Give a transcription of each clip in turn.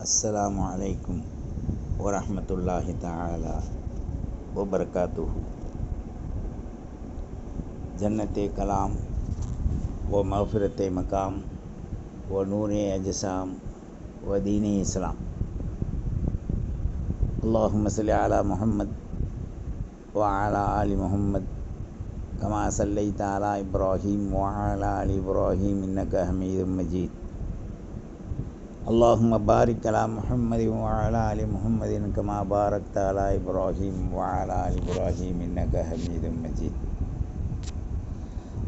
السلام عليكم ورحمة الله تعالى وبركاته. جنة كلام ومغفرة مقام ونور أجسام ودين إسلام. اللهم صل على محمد وعلى آل محمد كما صليت على إبراهيم وعلى آل إبراهيم إنك حميد مجيد. اللهم بارك على محمد وعلى آل محمد كما باركت على إبراهيم وعلى آل إبراهيم إنك حميد مجيد.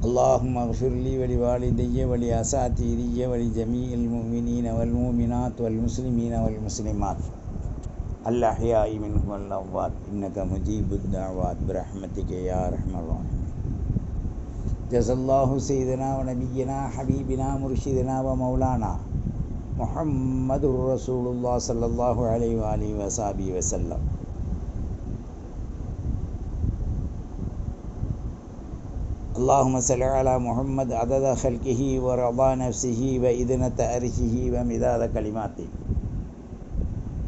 اللهم اغفر لي ولوالدي ولأساتذتي ولجميع المؤمنين والمؤمنات والمسلمين والمسلمات. الأحياء منهم والأموات. إنك مجيب الدعوات برحمتك يا أرحم الراحمين. جزا الله سيدنا ونبينا حبيبنا مرشدنا ومولانا محمد رسول الله صلى الله عليه وآله وصحبه وسلم اللهم صل على محمد عدد خلقه ورضا نفسه وإذنة أرشه ومداد كلماته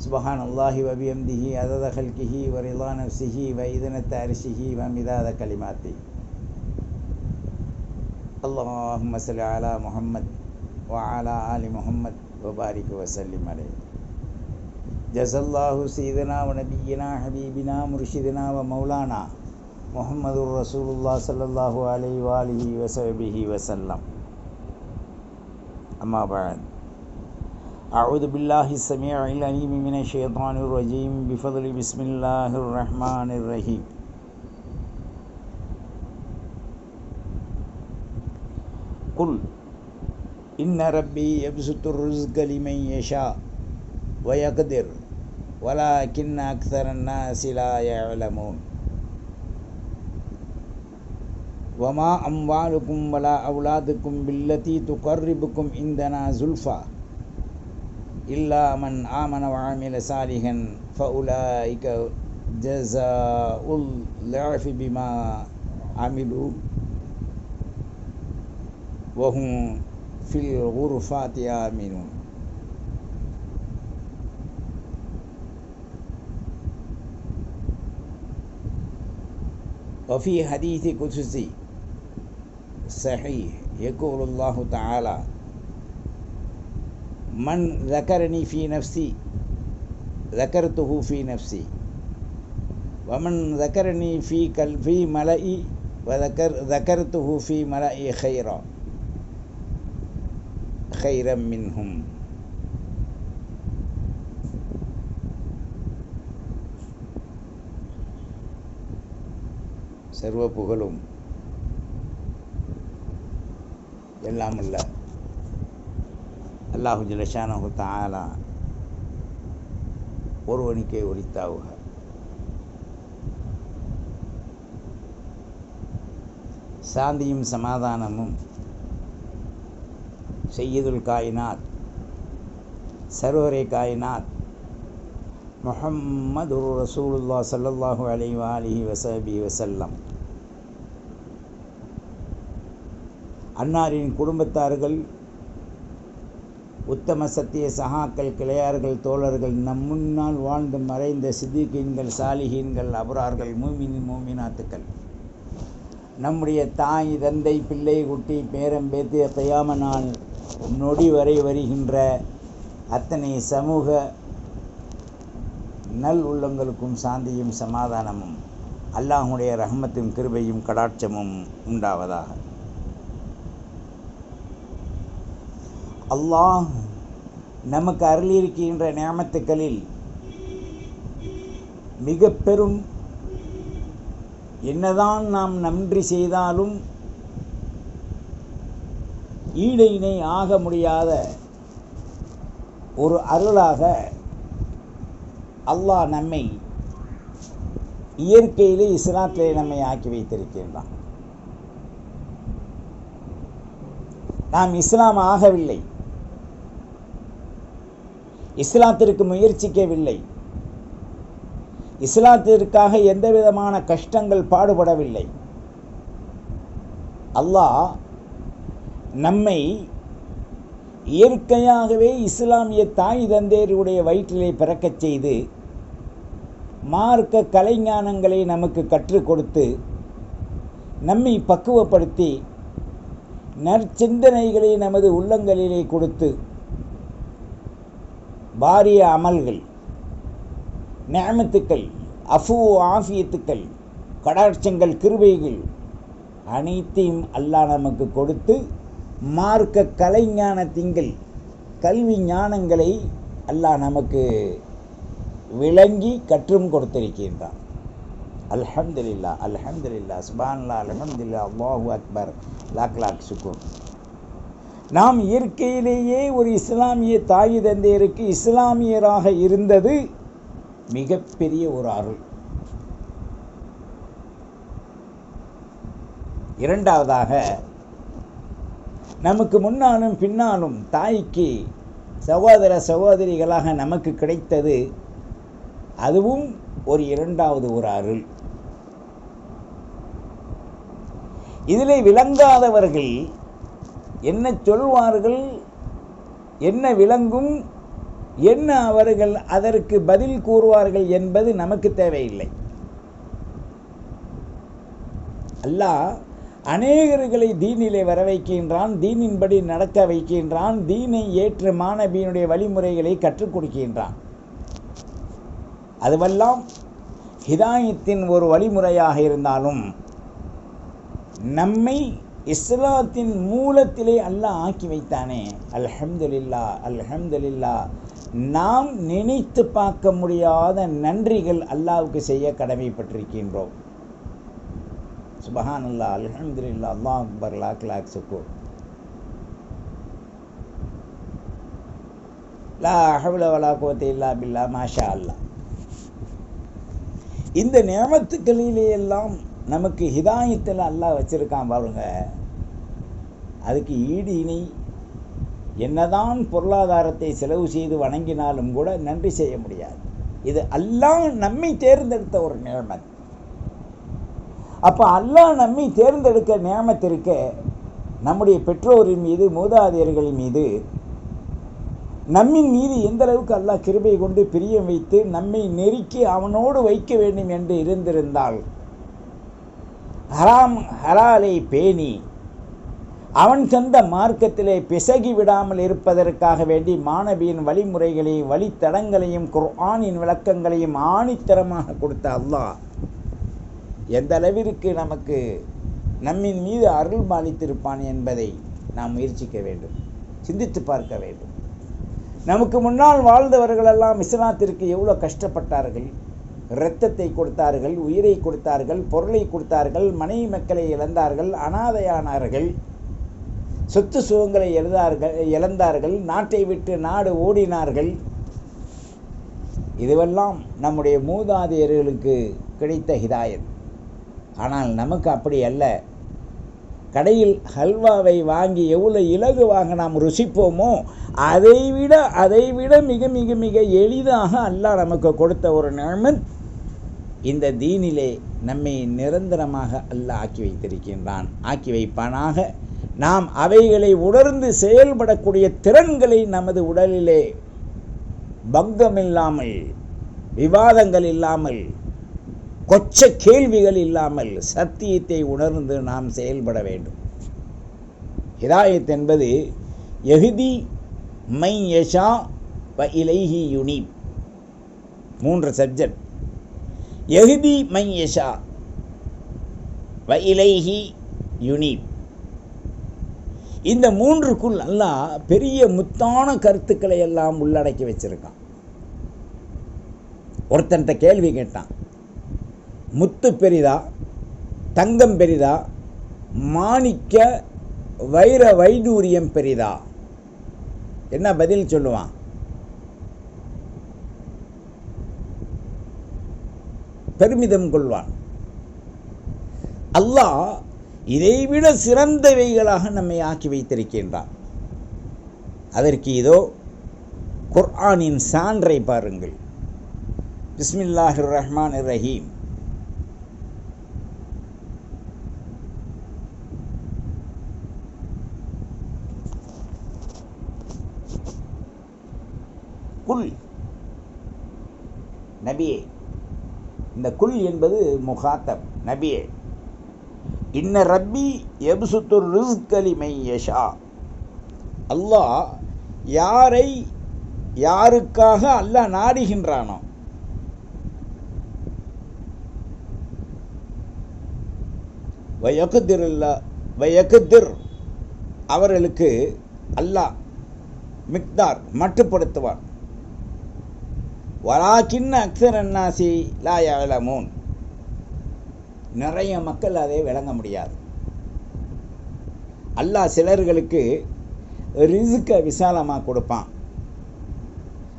سبحان الله وبحمده عدد خلقه ورضا نفسه وإذنة أرشه ومداد كلماته اللهم صل على محمد وعلى آل محمد وبارك وسلم عليه. جزا الله سيدنا ونبينا حبيبنا مرشدنا ومولانا محمد رسول الله صلى الله عليه وآله وصحبه وسلم. أما بعد. أعوذ بالله السميع العليم من الشيطان الرجيم. بفضل بسم الله الرحمن الرحيم. قل إن ربي يبسط الرزق لمن يشاء ويقدر ولكن أكثر الناس لا يعلمون. وما أموالكم ولا أولادكم بالتي تقربكم عندنا زلفى إلا من آمن وعمل صالحا فأولئك جزاء الضعف بما عملوا. وهم في الغرفات آمنون وفي حديث قدسي صحيح يقول الله تعالى من ذكرني في نفسي ذكرته في نفسي. ومن ذكرني في في ملئي وذكر ذكرته في ملئي خيرا. ஹைரம் மின்ஹும் சர்வ புகழும் எல்லாம் அல்ல அல்லாஹு ஜலஷானஹு தாலா ஒருவனுக்கே உரித்தாவுக சாந்தியும் சமாதானமும் செய்யுதுல் காயினாத் சர்வரை காயினாத் முஹம்மது ரசூலுல்லா சல்லல்லாஹு அலி அலிஹி வசபி வசல்லம் அன்னாரின் குடும்பத்தார்கள் உத்தம சத்திய சகாக்கள் கிளையார்கள் தோழர்கள் நம் முன்னால் வாழ்ந்து மறைந்த சித்திகீன்கள் சாலிகீன்கள் அபரார்கள் மூமின் மூமினாத்துக்கள். நம்முடைய தாய் தந்தை பிள்ளை குட்டி பேரம் பேத்து கையாம நாள் நொடி வரை வருகின்ற அத்தனை சமூக நல் உள்ளங்களுக்கும் சாந்தியும் சமாதானமும் அல்லாஹுடைய ரஹமத்தும் கிருபையும் கடாட்சமும் உண்டாவதாக. அல்லாஹ் நமக்கு அருளியிருக்கின்ற நியமத்துக்களில் மிக பெரும் என்னதான் நாம் நன்றி செய்தாலும் ஈடு இணை ஆக முடியாத ஒரு அருளாக அல்லாஹ் நம்மை இயற்கையிலே இஸ்லாத்திலே நம்மை ஆக்கி வைத்திருக்கின்றான். நாம் இஸ்லாம் ஆகவில்லை. இஸ்லாத்திற்கு முயற்சிக்கவில்லை. இஸ்லாத்திற்காக எந்த விதமான கஷ்டங்கள் பாடுபடவில்லை. அல்லாஹ் நம்மை இயற்கையாகவே இஸ்லாமிய தாய் தந்தையருடைய வயிற்றிலே பிறக்கச் செய்து மார்க்க கலைஞானங்களை நமக்கு கற்றுக் கொடுத்து நம்மை பக்குவப்படுத்தி நற்சிந்தனைகளை நமது உள்ளங்களிலே கொடுத்து பாரிய அமல்கள் நியமத்துக்கள் அஃபு ஆஃபியத்துக்கள் கடாட்சங்கள் கிருபைகள் அனைத்தையும் அல்லாஹ் நமக்கு கொடுத்து மார்க்க கலைஞான திங்கள் கல்வி ஞானங்களை அல்லாஹ் நமக்கு விளங்கி கற்றும் கொடுத்திருக்கின்றான். அல்ஹம்துலில்லா அல்ஹம்துலில்லா சுபான்லா அல்ஹம்துல்லா அல்லாஹூ அக்பர். லாக் லாக் சுக்கூர். நாம் இயற்கையிலேயே ஒரு இஸ்லாமிய தாய் தந்தையருக்கு இஸ்லாமியராக இருந்தது மிகப்பெரிய ஒரு அருள். இரண்டாவதாக நமக்கு முன்னாலும் பின்னாலும் தாய்க்கு சகோதர சகோதரிகளாக நமக்கு கிடைத்தது அதுவும் ஒரு இரண்டாவது ஒரு அருள். இதிலே விளங்காதவர்கள் என்ன சொல்வார்கள் என்ன விளங்கும் என்ன அவர்கள் அதற்கு பதில் கூறுவார்கள் என்பது நமக்கு தேவையில்லை. அல்லாஹ் அநேகர்களை தீனிலே வர வைக்கின்றான் தீனின்படி நடக்க வைக்கின்றான் தீனை ஏற்று மாணவியினுடைய வழிமுறைகளை கற்றுக் கொடுக்கின்றான். அதுவெல்லாம் ஹிதாயத்தின் ஒரு வழிமுறையாக இருந்தாலும் நம்மை இஸ்லாத்தின் மூலத்திலே அல்லாஹ் ஆக்கி வைத்தானே. அல்ஹம்துலில்லா அல்ஹம்துலில்லா. நாம் நினைத்து பார்க்க முடியாத நன்றிகள் அல்லாவுக்கு செய்ய கடமைப்பட்டிருக்கின்றோம். சுபஹான் அல்லா அல்ஹம்துலில்லா அல்லா அக்பர் லாக் லாக் சுக்கூர் லா ஹவுல வலா இல்லா பில்லா மாஷா அல்லா இந்த நியமத்துக்களிலே எல்லாம் நமக்கு ஹிதாயத்தில் அல்லாஹ் வச்சிருக்கான் பாருங்க. அதுக்கு ஈடு இணை என்னதான் பொருளாதாரத்தை செலவு செய்து வணங்கினாலும் கூட நன்றி செய்ய முடியாது. இது அல்லாஹ் நம்மை தேர்ந்தெடுத்த ஒரு நியமத். அப்போ அல்லாஹ் நம்மை தேர்ந்தெடுக்க நியமத்திருக்க நம்முடைய பெற்றோரின் மீது மூதாதையர்களின் மீது நம்மின் மீது எந்த அளவுக்கு அல்லாஹ் கிருபை கொண்டு பிரியம் வைத்து நம்மை நெருக்கி அவனோடு வைக்க வேண்டும் என்று இருந்திருந்தால் ஹராம் ஹலாலை பேணி அவன் தந்த மார்க்கத்திலே பிசகி விடாமல் இருப்பதற்காக வேண்டி மாணவியின் வழிமுறைகளையும் வழித்தடங்களையும் குர்ஆனின் விளக்கங்களையும் ஆணித்தரமாக கொடுத்த அல்லாஹ் எந்த அளவிற்கு நமக்கு நம்மின் மீது அருள் பாலித்திருப்பான் என்பதை நாம் முயற்சிக்க வேண்டும். சிந்தித்து பார்க்க வேண்டும். நமக்கு முன்னால் வாழ்ந்தவர்களெல்லாம் விஸ்வநாத்திற்கு எவ்வளோ கஷ்டப்பட்டார்கள். இரத்தத்தை கொடுத்தார்கள் உயிரை கொடுத்தார்கள் பொருளை கொடுத்தார்கள் மனைவி மக்களை இழந்தார்கள் அனாதையானார்கள் சொத்து சுகங்களை எழுதார்கள் இழந்தார்கள் நாட்டை விட்டு நாடு ஓடினார்கள். இதுவெல்லாம் நம்முடைய மூதாதையர்களுக்கு கிடைத்த ஹிதாயத். ஆனால் நமக்கு அப்படி அல்ல. கடையில் ஹல்வாவை வாங்கி எவ்வளோ இலகுவாக நாம் ருசிப்போமோ அதைவிட அதைவிட மிக மிக மிக எளிதாக அல்லாஹ் நமக்கு கொடுத்த ஒரு நியமத் இந்த தீனிலே நம்மை நிரந்தரமாக அல்லாஹ் ஆக்கி வைத்திருக்கின்றான். ஆக்கி வைப்பானாக. நாம் அவைகளை உணர்ந்து செயல்படக்கூடிய திறன்களை நமது உடலிலே பங்கம் இல்லாமல் விவாதங்கள் இல்லாமல் கொச்ச கேள்விகள் இல்லாமல் சத்தியத்தை உணர்ந்து நாம் செயல்பட வேண்டும். ஹிதாயத் என்பது எகுதி மை யஷா வ இலைஹி யுனீப். மூன்று சப்ஜெக்ட். எகுதி மை யஷா வ இலைஹி யுனீப். இந்த மூன்றுக்குள் அல்லாஹ் பெரிய முத்தான கருத்துக்களை எல்லாம் உள்ளடக்கி வச்சிருக்கான். ஒருத்தன்ட்ட கேள்வி கேட்டான். முத்து பெரிதா தங்கம் பெரிதா மாணிக்க வைர வைடூரியம் பெரிதா. என்ன பதில் சொல்லுவான்? பெருமிதம் கொள்வான். அல்லாஹ் இதைவிட சிறந்தவைகளாக நம்மை ஆக்கி வைத்திருக்கின்றான். அதற்கு இதோ குர்ஆனின் சான்றை பாருங்கள். பிஸ்மில்லாஹிர் ரஹ்மான் ரஹீம் குல் நபியே. இந்த குல் என்பது முகாத்தப் நபியே. இன்ன ரப்பி எப்சுத்துர் ரிஸ்கலி மையஷா அல்லாஹ் யாரை யாருக்காக அல்லாஹ் நாடுகின்றானோ வயக்குதிர் இல்லா வயக்குதிர் அவர்களுக்கு அல்லாஹ் மிக்தார் மட்டுப்படுத்துவான். வலாக்கின்ன அக்சர் அன்னாசி லா நிறைய மக்கள் அதை விளங்க முடியாது. அல்லாஹ் சிலர்களுக்கு ரிசுக்கை விசாலமாக கொடுப்பான்.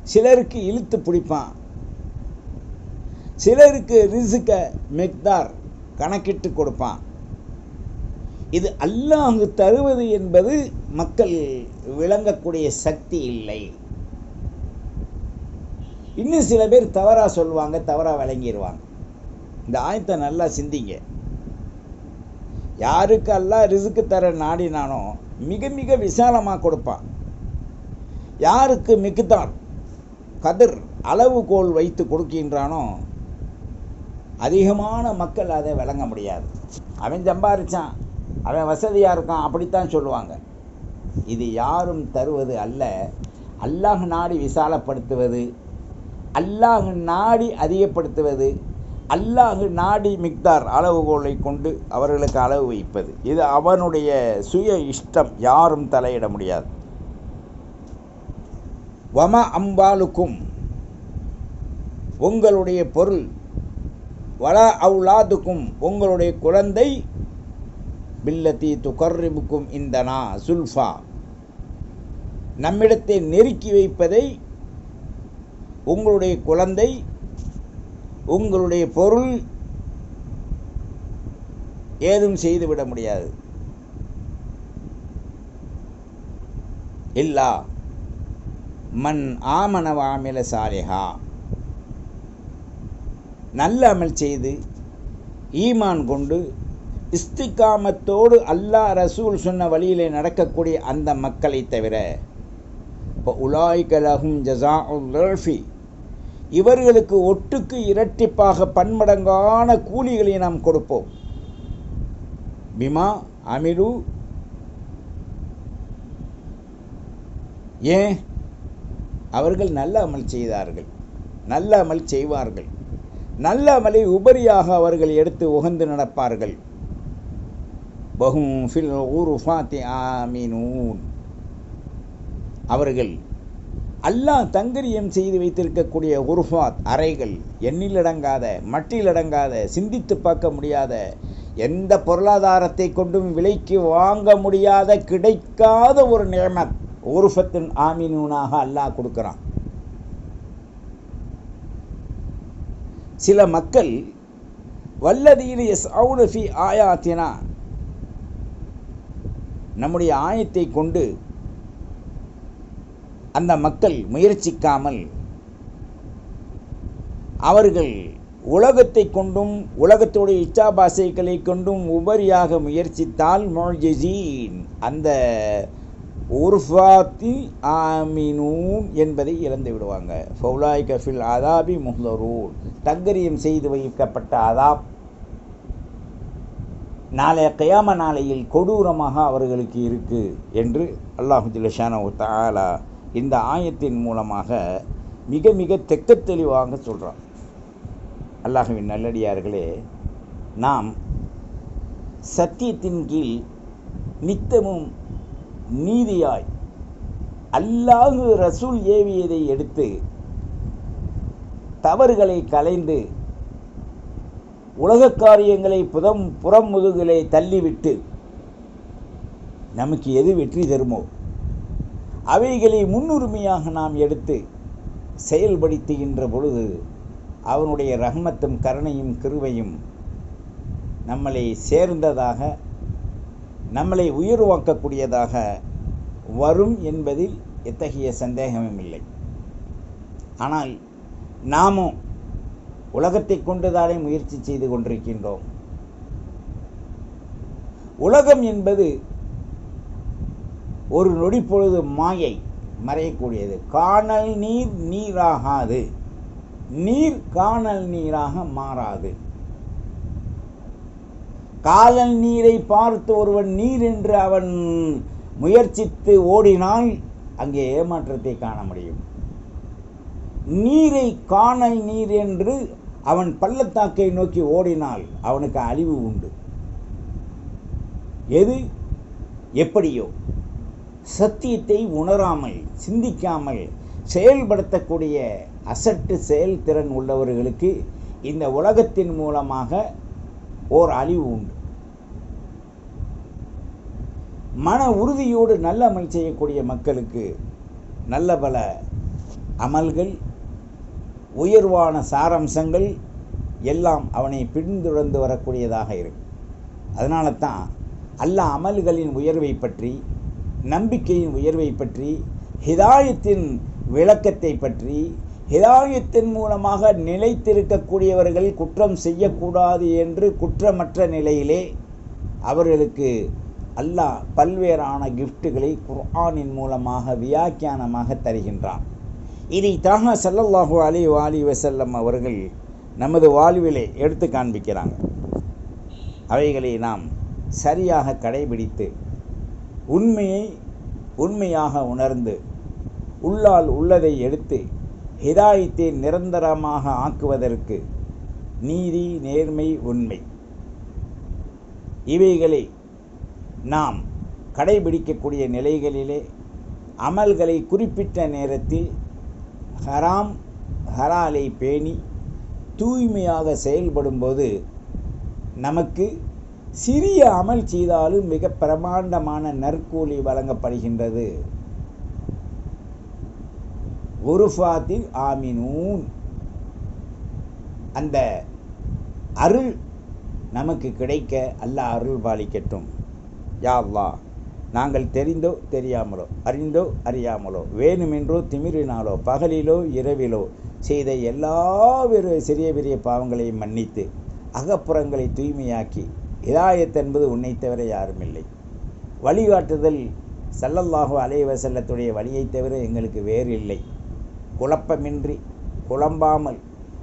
சிலருக்கு இழுத்து பிடிப்பான். சிலருக்கு ரிசுக்கை மெக்தார் கணக்கிட்டு கொடுப்பான். இது அல்லாஹ் தருவது என்பது மக்கள் விளங்கக்கூடிய சக்தி இல்லை. இன்னும் சில பேர் தவறாக சொல்லுவாங்க தவறாக விளங்கிடுவாங்க இந்த ஆயத்தை நல்லா சிந்திங்க. யாருக்கு அல்லாஹ் ரிசுக்கு தர நாடினானோ மிக மிக விசாலமாக கொடுப்பான். யாருக்கு மிகுதான் கதிர் அளவுகோல் வைத்து கொடுக்கின்றானோ அதிகமான மக்கள் அதை விளங்க முடியாது. அவன் சம்பாரிச்சான் அவன் வசதியாக இருக்கான் அப்படித்தான் சொல்லுவாங்க. இது யாரும் தருவது அல்ல அல்லாஹ் நாடி விசாலப்படுத்துவது அல்லாஹு நாடி அதிகப்படுத்துவது அல்லாஹு நாடி மிக்தார் அளவுகோலை கொண்டு அவர்களுக்கு அளவு வைப்பது. இது அவனுடைய சுய இஷ்டம் யாரும் தலையிட முடியாது. வம அம்பாலுக்கும் உங்களுடைய பொருள் வள அவுலாதுக்கும் உங்களுடைய குழந்தை பில்லத்தி துகர்ரிபுக்கும் இந்தனா சுல்ஃபா. நம்மிடத்தை நெருக்கி வைப்பதை உங்களுடைய குழந்தை உங்களுடைய பொருள் ஏதும் செய்துவிட முடியாது. இல்லா மண் ஆமனவாமில சாலிஹா. நல்ல அமல் செய்து ஈமான் கொண்டு இஸ்திகாமத்தோடு அல்லாஹ் ரசூல் சொன்ன வழியிலே நடக்கக்கூடிய அந்த மக்களை தவிர இப்போ உலாய்கலகும் ஜசா உல்ஃபி இவர்களுக்கு ஒட்டுக்கு இரட்டிப்பாக பன்மடங்கான கூலிகளை நாம் கொடுப்போம். பிமா அமிரு ஏன்? அவர்கள் நல்ல அமல் செய்தார்கள். நல்ல அமல் செய்வார்கள். நல்ல அமலை உபரியாக அவர்கள் எடுத்து உகந்து நடப்பார்கள். பகும் ஃபில் ஊருஃபாத்தி ஆமீனூன். அவர்கள் அல்லாஹ் தங்கரியம் செய்து வைத்திருக்கக்கூடிய உருஃபாத் அறைகள் எண்ணிலடங்காத மட்டிலடங்காத சிந்தித்து பார்க்க முடியாத எந்த பொருளாதாரத்தை கொண்டும் விலைக்கு வாங்க முடியாத கிடைக்காத ஒரு நியமத் உருஃபத்தின் ஆமினூனாக அல்லாஹ் கொடுக்குறான். சில மக்கள் வல்லதீன எஸ் அவுனஃபி ஆயாத்தினா நம்முடைய ஆயத்தை கொண்டு அந்த மக்கள் முயற்சிக்காமல் அவர்கள் உலகத்தை கொண்டும் உலகத்துடைய இச்சாபாசைகளை கொண்டும் உபரியாக முயற்சித்தால் மொழிஜீன் அந்த உர்ஃபாத்தி ஆமினூன் என்பதை இழந்து விடுவாங்க. ஃபவுலாய் கஃபில் அதாபி முஹ்லரூன் தங்கரியம் செய்து வைக்கப்பட்ட அதாப். நாளைய கயாம நாளையில் கொடூரமாக அவர்களுக்கு இருக்குது என்று அல்லாஹு ஜிலஷான தாலா இந்த ஆயத்தின் மூலமாக மிக மிக தெக்க தெளிவாக சொல்கிறான் அல்லாஹுவின் நல்லடியார்களே நாம் சத்தியத்தின் கீழ் நித்தமும் நீதியாய் அல்லாஹு ரசூல் ஏவியதை எடுத்து தவறுகளை கலைந்து உலக காரியங்களை புதம் புறம் முதுகிலே தள்ளிவிட்டு நமக்கு எது வெற்றி தருமோ? அவைகளை முன்னுரிமையாக நாம் எடுத்து செயல்படுத்துகின்ற பொழுது அவனுடைய ரஹ்மத்தும் கருணையும் கிருவையும் நம்மளை சேர்ந்ததாக நம்மளை உயர்வாக்கக்கூடியதாக வரும் என்பதில் எத்தகைய சந்தேகமும் இல்லை. ஆனால் நாமும் உலகத்தை கொண்டுதானே முயற்சி செய்து கொண்டிருக்கின்றோம். உலகம் என்பது ஒரு நொடி பொழுது மாயை மறையக்கூடியது. காணல் நீர் நீராகாது. நீர் காணல் நீராக மாறாது. காலல் நீரை பார்த்து ஒருவன் நீர் என்று அவன் முயற்சித்து ஓடினால் அங்கே ஏமாற்றத்தை காண முடியும். நீரை காணல் நீர் என்று அவன் பள்ளத்தாக்கை நோக்கி ஓடினால் அவனுக்கு அழிவு உண்டு. எது? எப்படியோ. சத்தியத்தை உணராமல் சிந்திக்காமல் செயல்படுத்தக்கூடிய அசட்டு செயல்திறன் உள்ளவர்களுக்கு இந்த உலகத்தின் மூலமாக ஓர் அழிவு உண்டு. மன உறுதியோடு நல்ல அமல் செய்யக்கூடிய மக்களுக்கு நல்ல பல அமல்கள் உயர்வான சாரம்சங்கள் எல்லாம் அவனை பின்தொடர்ந்து வரக்கூடியதாக இருக்கும் அதனால தான் அல்ல அமல்களின் உயர்வை பற்றி நம்பிக்கையின் உயர்வை பற்றி ஹிதாயத்தின் விளக்கத்தை பற்றி ஹிதாயத்தின் மூலமாக நிலைத்திருக்கக்கூடியவர்கள் குற்றம் செய்யக்கூடாது என்று குற்றமற்ற நிலையிலே அவர்களுக்கு அல்லாஹ் பல்வேறான கிஃப்ட்டுகளை குர்ஆனின் மூலமாக வியாக்கியானமாக தருகின்றான். இதை தாக சல்லல்லாஹு அலி வாலி வசல்லம் அவர்கள் நமது வாழ்விலே எடுத்து காண்பிக்கிறாங்க. அவைகளை நாம் சரியாக கடைபிடித்து உண்மையை உண்மையாக உணர்ந்து உள்ளால் உள்ளதை எடுத்து ஹிதாயத்தை நிரந்தரமாக ஆக்குவதற்கு நீதி நேர்மை உண்மை. இவைகளை நாம் கடைபிடிக்கக்கூடிய நிலைகளிலே அமல்களை குறிப்பிட்ட நேரத்தில் ஹராம் ஹராலை பேணி தூய்மையாக செயல்படும்போது நமக்கு சிறிய அமல் செய்தாலும் மிக பிரமாண்டமான நற்கூலி வழங்கப்படுகின்றது. உருஃபாத்தில் ஆமினூன். அந்த அருள் நமக்கு கிடைக்க அல்லாஹ் அருள் பாலிக்கட்டும் யா நாங்கள் தெரிந்தோ தெரியாமலோ அறிந்தோ அறியாமலோ வேணுமென்றோ திமிரினாலோ பகலிலோ இரவிலோ செய்த எல்லா சிறிய பெரிய பாவங்களையும் மன்னித்து அகப்புறங்களை தூய்மையாக்கி இதாயத் என்பது உன்னை தவிர யாரும் இல்லை. வழிகாட்டுதல் சல்லல்லாஹு அலைவசல்லத்துடைய வழியைத் தவிர எங்களுக்கு வேறு இல்லை. குழப்பமின்றி குழம்பாமல்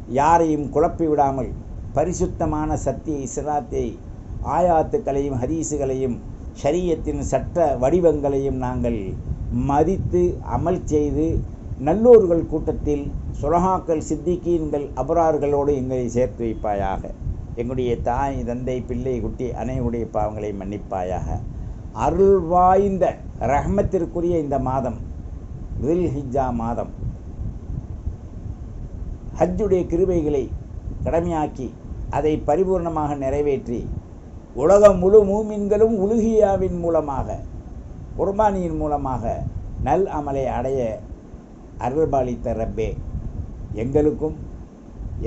யாரையும் குழப்பி விடாமல் பரிசுத்தமான சத்திய இஸ்லாத்தை ஆயாத்துக்களையும் ஹதீஸுகளையும் ஷரியத்தின் சட்ட வடிவங்களையும் நாங்கள் மதித்து அமல் செய்து நல்லோர்கள் கூட்டத்தில் சுலகாக்கள் சித்திகீன்கள் அபரார்களோடு எங்களை சேர்த்து வைப்பாயாக. எங்களுடைய தாய் தந்தை பிள்ளை குட்டி அனைவருடைய பாவங்களை மன்னிப்பாயாக. அருள் வாய்ந்த ரஹ்மத்திற்குரிய இந்த மாதம் வில் ஹிஜ்ஜா மாதம். ஹஜ்ஜுடைய கிருபைகளை கடமையாக்கி அதை பரிபூர்ணமாக நிறைவேற்றி உலகம் முழு மூமின்களும் உலுகியாவின் மூலமாக குர்பானியின் மூலமாக நல் அமலை அடைய அருள்பாலித்த ரப்பே. எங்களுக்கும்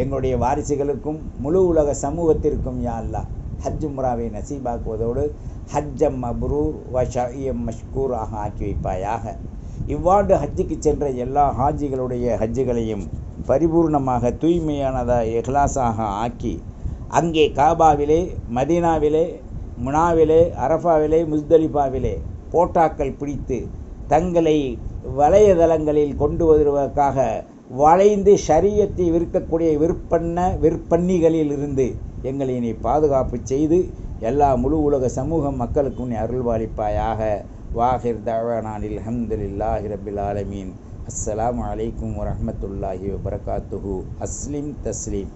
எங்களுடைய வாரிசுகளுக்கும் முழு உலக சமூகத்திற்கும் யா அல்லா ஹஜ் முராவை நசீபாக்குவதோடு ஹஜ்ஜம் மப்ரூர் வ ஷயம் மஷ்கூர் ஆக ஆக்கி வைப்பாயாக. இவ்வாண்டு ஹஜ்ஜுக்கு சென்ற எல்லா ஹாஜிகளுடைய ஹஜ்ஜுகளையும் பரிபூர்ணமாக தூய்மையானதாக எஹ்லாஸாக ஆக்கி அங்கே காபாவிலே மதீனாவிலே முனாவிலே அரஃபாவிலே முஸ்தலிஃபாவிலே போட்டாக்கள் பிடித்து தங்களை வலையதளங்களில் கொண்டு வருவதற்காக வளைந்து ஷரியத்தை விற்கக்கூடிய விற்பன்ன விற்பன்னிகளில் இருந்து எங்களை நீ பாதுகாப்பு செய்து எல்லா முழு உலக சமூக மக்களுக்கும் நீ அருள்வாளிப்பாயாக. வாஹிர் தவானானில் அஹமதுல்லாஹி ரபில் ஆலமீன். அஸ்லாம் அலைக்கும் வரமத்துல்லாஹி வபரகாத்துஹு. அஸ்லிம் தஸ்லீம்.